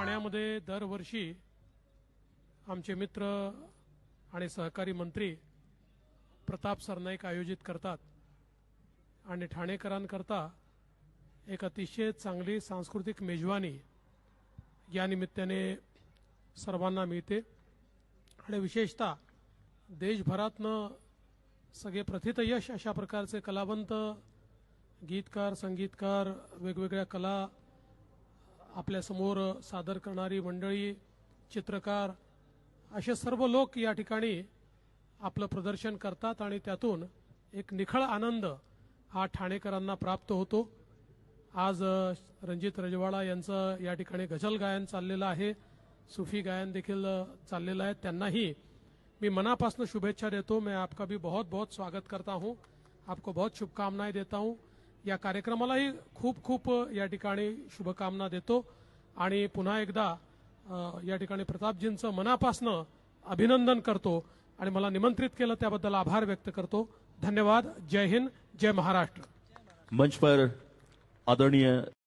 ठाण्यामध्ये दरवर्षी आमचे मित्र आणि सहकारी मंत्री प्रताप सरनाईक आयोजित करतात. आणि ठाणेकरांकरता एक अतिशय चांगली सांस्कृतिक मेजवानी या निमित्ताने सर्वांना मिळते. आणि विशेषतः देशभरातनं सगळे प्रथितयश अशा प्रकारचे कलावंत गीतकार संगीतकार वेगवेगळ्या कला आपल्यासमोर सादर करणारी मंडळी चित्रकार असे सर्व लोक या ठिकाणी आपलं प्रदर्शन करतात आणि त्यातून एक निखळ आनंद हा ठाणेकरांना प्राप्त होतो. आज रणजित रजवाडा यांचं या ठिकाणी गझल गायन चाललेलं आहे. सुफी गायन देखील चाललेलं आहे. त्यांनाही मी मनापासून शुभेच्छा देतो. मैं आपका भी बहुत बहुत स्वागत करता हूं. आपको बहुत शुभकामनाएं देता हूं. या कार्यक्रमालाही खूप खूप या ठिकाणी शुभकामना देतो. आणि पुन्हा एकदा या ठिकाणी प्रतापजींचं मनापासनं अभिनंदन करतो आणि मला निमंत्रित केलं त्याबद्दल आभार व्यक्त करतो. धन्यवाद. जय हिंद. जय महाराष्ट्र. मंच पर आदरणीय